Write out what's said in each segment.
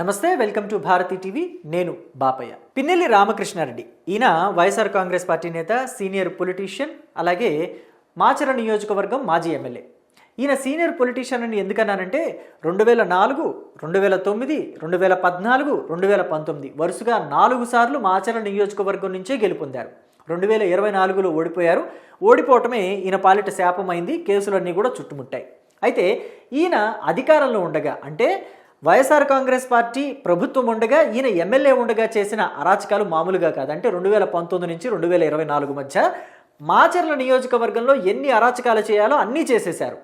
నమస్తే welcome to Bharati TV. నేను బాపయ్య. పిన్నెల్లి రామకృష్ణారెడ్డి. ఈయన వైఎస్ఆర్ కాంగ్రెస్ పార్టీ నేత సీనియర్ పొలిటీషియన్ అలాగే మాచర నియోజకవర్గం మాజీ ఎమ్మెల్యే. ఈయన సీనియర్ పొలిటీషియన్ అని ఎందుకన్నానంటే రెండు వేల నాలుగు రెండు వేల తొమ్మిది రెండు వేల పద్నాలుగు రెండు వేల పంతొమ్మిది వరుసగా నాలుగు సార్లు మాచర నియోజకవర్గం నుంచే గెలుపొందారు. రెండు వేల ఇరవై నాలుగులో ఓడిపోయారు. ఓడిపోవటమే ఈయన పాలిట శాపమైంది కేసులన్నీ కూడా చుట్టుముట్టాయి. అయితే ఈయన అధికారంలో ఉండగా అంటే వైఎస్ఆర్ కాంగ్రెస్ పార్టీ ప్రభుత్వం ఉండగా ఈయన ఎమ్మెల్యే ఉండగా చేసిన అరాచకాలు మామూలుగా కాదంటే రెండు వేల పంతొమ్మిది నుంచి రెండు వేల ఇరవై నాలుగు మధ్య మాచర్ల నియోజకవర్గంలో ఎన్ని అరాచకాలు చేయాలో అన్నీ చేసేశారు.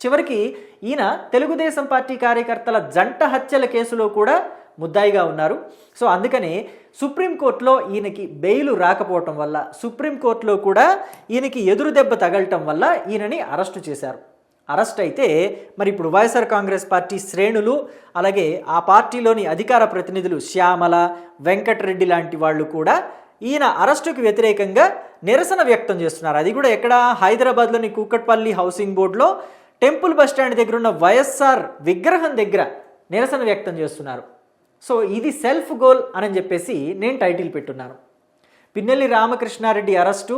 చివరికి ఈయన తెలుగుదేశం పార్టీ కార్యకర్తల జంట హత్యల కేసులో కూడా ముద్దాయిగా ఉన్నారు. సో అందుకనే సుప్రీంకోర్టులో ఈయనకి బెయిల్ రాకపోవటం వల్ల సుప్రీంకోర్టులో కూడా ఈయనకి ఎదురు దెబ్బ తగలటం వల్ల ఈయనని అరెస్టు చేశారు. అరెస్ట్ అయితే మరి ఇప్పుడు వైఎస్ఆర్ కాంగ్రెస్ పార్టీ శ్రేణులు అలాగే ఆ పార్టీలోని అధికార ప్రతినిధులు శ్యామల వెంకటరెడ్డి లాంటి వాళ్ళు కూడా ఈయన అరెస్టుకు వ్యతిరేకంగా నిరసన వ్యక్తం చేస్తున్నారు. అది కూడా ఎక్కడ? హైదరాబాద్లోని కూకట్పల్లి హౌసింగ్ బోర్డులో టెంపుల్ బస్ స్టాండ్ దగ్గర ఉన్న వైఎస్ఆర్ విగ్రహం దగ్గర నిరసన వ్యక్తం చేస్తున్నారు. సో ఇది సెల్ఫ్ గోల్ అని చెప్పేసి నేను టైటిల్ పెట్టున్నాను. పిన్నెల్లి రామకృష్ణారెడ్డి అరెస్టు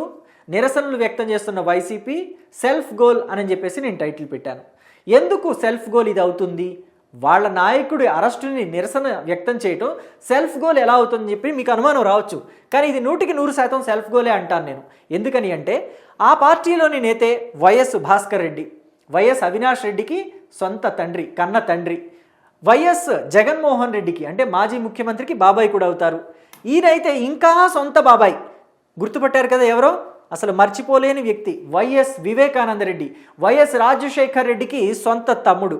నిరసనలు వ్యక్తం చేస్తున్న వైసీపీ సెల్ఫ్ గోల్ అని చెప్పేసి నేను టైటిల్ పెట్టాను. ఎందుకు సెల్ఫ్ గోల్ ఇది అవుతుంది? వాళ్ళ నాయకుడి అరెస్టుని నిరసన వ్యక్తం చేయటం సెల్ఫ్ గోల్ ఎలా అవుతుందని చెప్పి మీకు అనుమానం రావచ్చు. కానీ ఇది నూటికి నూరు శాతం సెల్ఫ్ గోలే అంటాను నేను. ఎందుకని అంటే ఆ పార్టీలోని నేతే వైఎస్ భాస్కర్ రెడ్డి వైఎస్ అవినాష్ రెడ్డికి సొంత తండ్రి కన్న తండ్రి. వైఎస్ జగన్మోహన్ రెడ్డికి అంటే మాజీ ముఖ్యమంత్రికి బాబాయ్ కూడా అవుతారు. ఈయనైతే ఇంకా సొంత బాబాయ్. గుర్తుపట్టారు కదా ఎవరో? అసలు మర్చిపోలేని వ్యక్తి వైఎస్ వివేకానంద రెడ్డి వైఎస్ రాజశేఖర్ రెడ్డికి సొంత తమ్ముడు.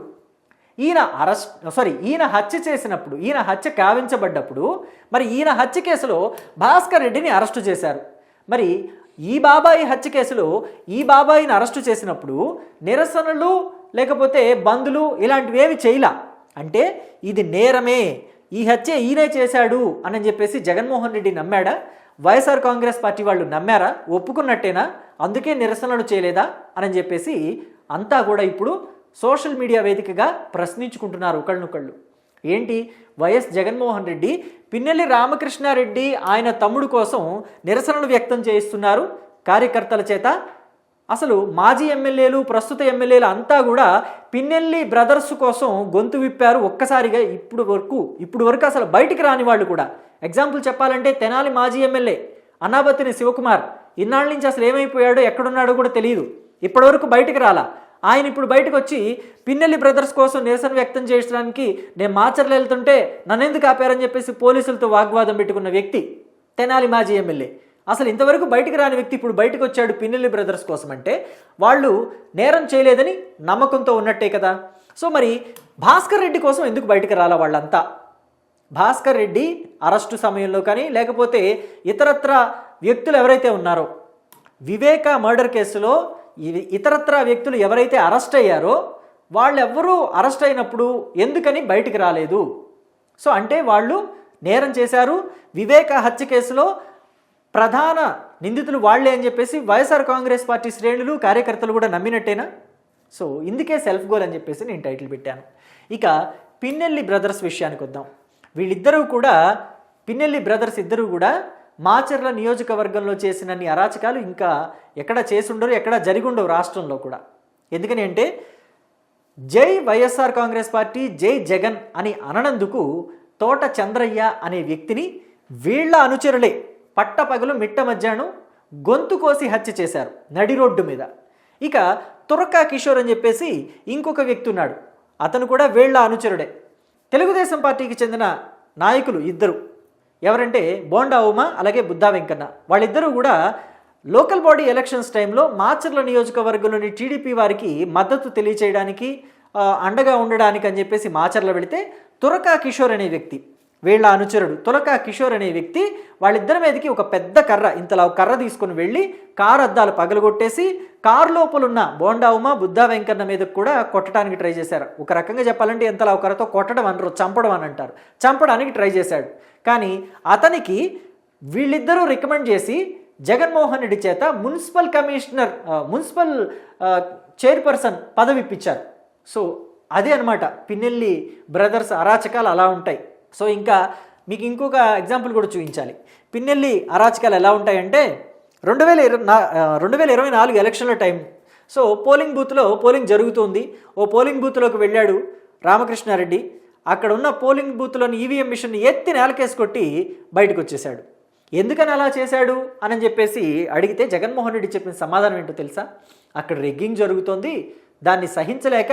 ఈయన అరెస్ట్ సారీ ఈయన హత్య చేసినప్పుడు ఈయన హత్య కావించబడ్డప్పుడు మరి ఈయన హత్య కేసులో భాస్కర్ రెడ్డిని అరెస్టు చేశారు. మరి ఈ బాబాయి హత్య కేసులో ఈ బాబాయిని అరెస్టు చేసినప్పుడు నిరసనలు లేకపోతే బంధులు ఇలాంటివి ఏమి చేయలా? అంటే ఇది నేరమే ఈ హత్య ఈయనే చేశాడు అని చెప్పేసి జగన్మోహన్ రెడ్డి నమ్మాడా? వైఎస్ఆర్ కాంగ్రెస్ పార్టీ వాళ్ళు నమ్మారా? ఒప్పుకున్నట్టేనా? అందుకే నిరసనలు చేయలేదా? అని చెప్పేసి అంతా కూడా ఇప్పుడు సోషల్ మీడియా వేదికగా ప్రశ్నించుకుంటున్నారు ఒకళ్ళనొకళ్ళు ఏంటి? వైఎస్ జగన్మోహన్ రెడ్డి పిన్నెల్లి రామకృష్ణారెడ్డి ఆయన తమ్ముడు కోసం నిరసనలు వ్యక్తం చేయిస్తున్నారు కార్యకర్తల చేత. అసలు మాజీ ఎమ్మెల్యేలు ప్రస్తుత ఎమ్మెల్యేలు అంతా కూడా పిన్నెల్లి బ్రదర్స్ కోసం గొంతు విప్పారు ఒక్కసారిగా ఇప్పుడు వరకు. ఇప్పుడు వరకు అసలు బయటికి రాని వాళ్ళు కూడా. ఎగ్జాంపుల్ చెప్పాలంటే తెనాలి మాజీ ఎమ్మెల్యే అనాబతిని శివకుమార్ ఇన్నాళ్ళ నుంచి అసలు ఏమైపోయాడో ఎక్కడున్నాడో కూడా తెలియదు ఇప్పటివరకు బయటికి రాలా. ఆయన ఇప్పుడు బయటకు వచ్చి పిన్నెల్లి బ్రదర్స్ కోసం నిరసన వ్యక్తం చేయడానికి నేను మాచర్లు వెళ్తుంటే నన్నెందుకు ఆపారని చెప్పేసి పోలీసులతో వాగ్వాదం పెట్టుకున్న వ్యక్తి తెనాలి మాజీ ఎమ్మెల్యే. అసలు ఇంతవరకు బయటకు రాని వ్యక్తి ఇప్పుడు బయటకు వచ్చాడు పిన్నెల్లి బ్రదర్స్ కోసం అంటే వాళ్ళు నేరం చేయలేదని నమ్మకంతో ఉన్నట్టే కదా. సో మరి భాస్కర్ రెడ్డి కోసం ఎందుకు బయటకు రాలా వాళ్ళంతా? భాస్కర్ రెడ్డి అరెస్టు సమయంలో కానీ లేకపోతే ఇతరత్ర వ్యక్తులు ఎవరైతే ఉన్నారో వివేక మర్డర్ కేసులో ఇతరత్ర వ్యక్తులు ఎవరైతే అరెస్ట్ అయ్యారో వాళ్ళెవ్వరూ అరెస్ట్ అయినప్పుడు ఎందుకని బయటికి రాలేదు? సో అంటే వాళ్ళు నేరం చేశారు. వివేక హత్య కేసులో ప్రధాన నిందితులు వాళ్ళే అని చెప్పేసి వైఎస్ఆర్ కాంగ్రెస్ పార్టీ శ్రేణులు కార్యకర్తలు కూడా నమ్మినట్టేనా? సో ఇందుకే సెల్ఫ్ గోల్ అని చెప్పేసి నేను టైటిల్ పెట్టాను. ఇక పిన్నెల్లి బ్రదర్స్ విషయానికి వద్దాం. వీళ్ళిద్దరూ కూడా పిన్నెల్లి బ్రదర్స్ ఇద్దరూ కూడా మాచర్ల నియోజకవర్గంలో చేసినన్ని అరాచకాలు ఇంకా ఎక్కడ చేసుండరు ఎక్కడ జరిగి ఉండవు రాష్ట్రంలో కూడా. ఎందుకని అంటే జై వైఎస్ఆర్ కాంగ్రెస్ పార్టీ జై జగన్ అని అననందుకు తోట చంద్రయ్య అనే వ్యక్తిని వీళ్ళ అనుచరులే పట్టపగలు మిట్ట మధ్యాహ్నం గొంతు కోసి హత్య చేశారు నడి రోడ్డు మీద. ఇక తురకా కిషోర్ అని చెప్పేసి ఇంకొక వ్యక్తి ఉన్నాడు. అతను కూడా వీళ్ళ అనుచరుడే. తెలుగుదేశం పార్టీకి చెందిన నాయకులు ఇద్దరు. ఎవరంటే బోండా ఉమ అలాగే బుద్ధా వెంకన్న. వాళ్ళిద్దరూ కూడా లోకల్ బాడీ ఎలక్షన్స్ టైంలో మాచర్ల నియోజకవర్గంలోని టీడీపీ వారికి మద్దతు తెలియచేయడానికి అండగా ఉండడానికి అని చెప్పేసి మాచర్ల వెళితే తురకా కిషోర్ అనే వ్యక్తి. వీళ్ళ అనుచరుడు. తులక కిషోర్ అనే వ్యక్తి వాళ్ళిద్దరి మీదకి ఒక పెద్ద కర్ర ఇంతలా కర్ర తీసుకుని వెళ్ళి కారు అద్దాలు పగలగొట్టేసి కారు లోపల ఉన్న బోండా ఉమ బుద్ధా వెంకన్న మీదకి కూడా కొట్టడానికి ట్రై చేశారు. ఒక రకంగా చెప్పాలంటే ఎంతలా కర్రతో కొట్టడం అనరు చంపడం అని అంటారు. చంపడానికి ట్రై చేశాడు. కానీ అతనికి వీళ్ళిద్దరూ రికమెండ్ చేసి జగన్మోహన్ రెడ్డి చేత మున్సిపల్ కమిషనర్ మున్సిపల్ చైర్పర్సన్ పదవి ఇప్పించారు సో అదే అనమాట పిన్నెల్లి బ్రదర్స్ అరాచకాలు అలా ఉంటాయి. సో ఇంకా మీకు ఇంకొక ఎగ్జాంపుల్ కూడా చూపించాలి. పిన్నెల్లి అరాచకాలు ఎలా ఉంటాయంటే రెండు వేల ఇరవై నా రెండు వేల ఇరవై నాలుగు ఎలక్షన్ల టైం. సో పోలింగ్ బూత్లో పోలింగ్ జరుగుతుంది. ఓ పోలింగ్ బూత్లోకి వెళ్ళాడు రామకృష్ణారెడ్డి. అక్కడ ఉన్న పోలింగ్ బూత్లోని ఈవీఎం మిషన్ ఎత్తి నేలకేసి కొట్టి బయటకు వచ్చేసాడు ఎందుకని అలా చేశాడు అని చెప్పేసి అడిగితే జగన్మోహన్ రెడ్డి చెప్పిన సమాధానం ఏంటో తెలుసా? అక్కడ రెగ్గింగ్ జరుగుతోంది. దాన్ని సహించలేక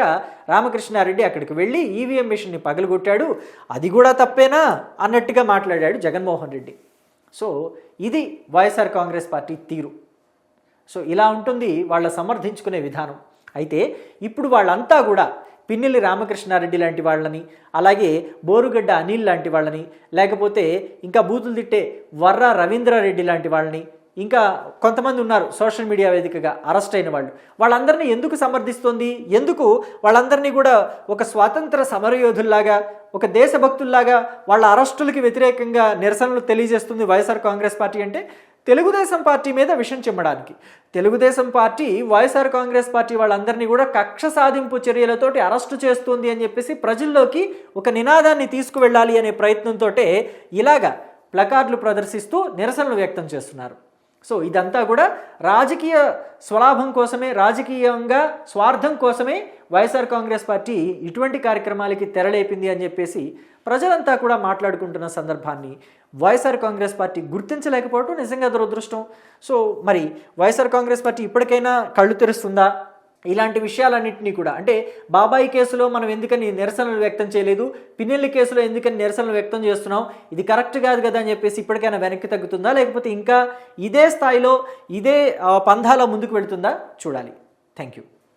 రామకృష్ణారెడ్డి అక్కడికి వెళ్ళి ఈవీఎం మిషన్ని పగలగొట్టాడు. అది కూడా తప్పేనా? అన్నట్టుగా మాట్లాడాడు జగన్మోహన్ రెడ్డి. సో ఇది వైఎస్ఆర్ కాంగ్రెస్ పార్టీ తీరు. సో ఇలా ఉంటుంది వాళ్ళ సమర్థించుకునే విధానం. అయితే ఇప్పుడు వాళ్ళంతా కూడా పిన్నెల్లి రామకృష్ణారెడ్డి లాంటి వాళ్ళని అలాగే బోరుగడ్డ అనిల్ లాంటి వాళ్ళని లేకపోతే ఇంకా బూతులు తిట్టే వర్ర రవీంద్రారెడ్డి లాంటి వాళ్ళని ఇంకా కొంతమంది ఉన్నారు సోషల్ మీడియా వేదికగా అరెస్ట్ అయిన వాళ్ళు. వాళ్ళందరినీ ఎందుకు సమర్థిస్తోంది? ఎందుకు వాళ్ళందరినీ కూడా ఒక స్వాతంత్ర సమరయోధుల్లాగా ఒక దేశభక్తుల్లాగా వాళ్ళ అరెస్టులకి వ్యతిరేకంగా నిరసనలు తెలియజేస్తుంది వైఎస్ఆర్ కాంగ్రెస్ పార్టీ అంటే తెలుగుదేశం పార్టీ మీద విషం చిమ్మడానికి. Telugu Desam party YSR Congress party వాళ్ళందరినీ కూడా కక్ష సాధింపు చర్యలతోటి అరెస్టు చేస్తుంది అని చెప్పేసి ప్రజల్లోకి ఒక నినాదాన్ని తీసుకువెళ్ళాలి అనే ప్రయత్నంతో ఇలాగా ప్లకార్డులు ప్రదర్శిస్తూ నిరసనలు వ్యక్తం చేస్తున్నారు. సో ఇదంతా కూడా రాజకీయ స్వలాభం కోసమే రాజకీయంగా స్వార్థం కోసమే వైఎస్ఆర్ కాంగ్రెస్ పార్టీ ఇటువంటి కార్యక్రమాలకి తెరలేపింది అని చెప్పేసి ప్రజలంతా కూడా మాట్లాడుకుంటున్న సందర్భాన్ని వైఎస్ఆర్ కాంగ్రెస్ పార్టీ గుర్తించలేకపోవడం నిజంగా దురదృష్టం. సో మరి వైఎస్ఆర్ కాంగ్రెస్ పార్టీ ఇప్పటికైనా కళ్ళు తెరుస్తుందా? ఇలాంటి విషయాలన్నింటినీ కూడా. అంటే బాబాయి కేసులో మనం ఎందుకని నిరసనలు వ్యక్తం చేయలేదు? పిన్నెల్లి కేసులో ఎందుకని నిరసనలు వ్యక్తం చేస్తున్నాం? ఇది కరెక్ట్ కాదు కదా అని చెప్పేసి ఇప్పటికైనా వెనక్కి తగ్గుతుందా? లేకపోతే ఇంకా ఇదే స్థాయిలో ఇదే పంధాలో ముందుకు వెళుతుందా? చూడాలి. Thank you